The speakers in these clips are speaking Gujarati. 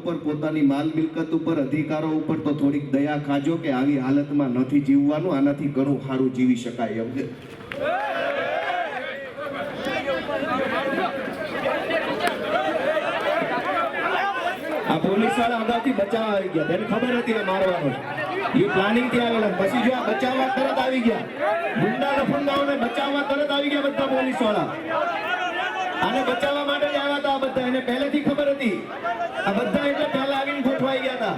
ઉપર પોતાની માલ મિલકત ઉપર, અધિકારો ઉપર તો થોડીક દયા ખાજો કે આવી હાલતમાં નથી જીવવાનું, આનાથી ઘણું સારું જીવી શકાય એમ આ પોલીસવાળા અગાઉથી બચાવવા આવી ગયા. તેને ખબર હતી ને મારવાનો. એ પ્લાનિંગથી આવેલા. પછી જો આ બચાવવા તરત આવી ગયા. ગુંડા લફંગાઓને બચાવવા તરત આવી ગયા બધા પોલીસવાળા. આને બચાવવા માટે એને પહેલેથી ખબર હતી. આ બધા એટલે પહેલા આવીને ગોઠવાઈ ગયા હતા.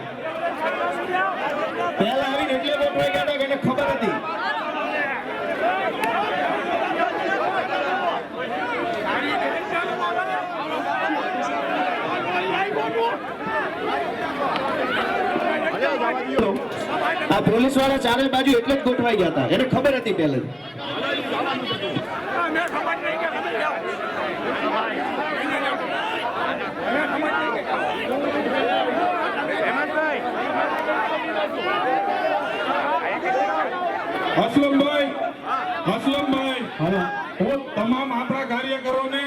પહેલા આવીને એટલે ગોઠવાઈ ગયા હતા કે એને ખબર હતી. આ પોલીસવાળા ચારે બાજુ એટલે જ ગોઠવાઈ ગયા હતા. એને ખબર હતી પહેલેથી. અસલમભાઈ અસલમભાઈ હું તમામ આપણા કાર્યકરોને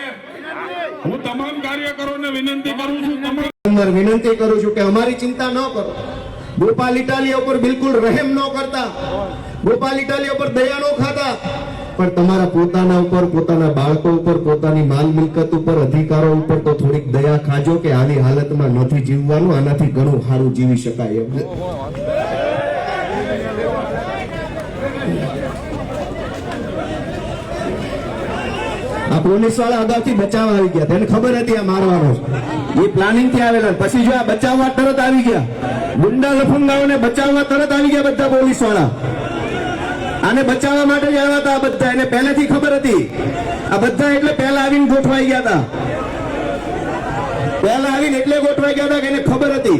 હું તમામ કાર્યકરોને વિનંતી કરું છું તમામ અંદર વિનંતી કરું છું કે અમારી ચિંતા ન કરો. ગોપાલ ઇટાલિયા ઉપર બિલકુલ રહેમ ન કરતા. ગોપાલ ઇટાલિયા ઉપર દયા ન ખાતા. પણ તમારા પોતાના ઉપર પોતાના બાળકો ઉપર પોતાની માલ મિલકત ઉપર અધિકારો ઉપર તો થોડીક દયા ખાજો કે આવી હાલતમાં નથી જીવવાનું આનાથી ઘણું સારું જીવી શકાય. એમ. આ પોલીસવાળા અગાઉથી બચાવ આવી ગયા. તેને ખબર હતી આ મારવાનો. એ પ્લાનિંગથી આવેલા પછી જો આ બચાવવા તરત આવી ગયા. ગુંડા લફંગાઓને બચાવવા તરત આવી ગયા બધા પોલીસવાળા આને બચાવવા માટે જ આવ્યા હતા બધા. એને પહેલેથી ખબર હતી. આ બધા એટલે પહેલા આવીને ગોઠવાઈ ગયા હતા. પહેલા આવીને એટલે ગોઠવાઈ ગયા હતા કે એને ખબર હતી.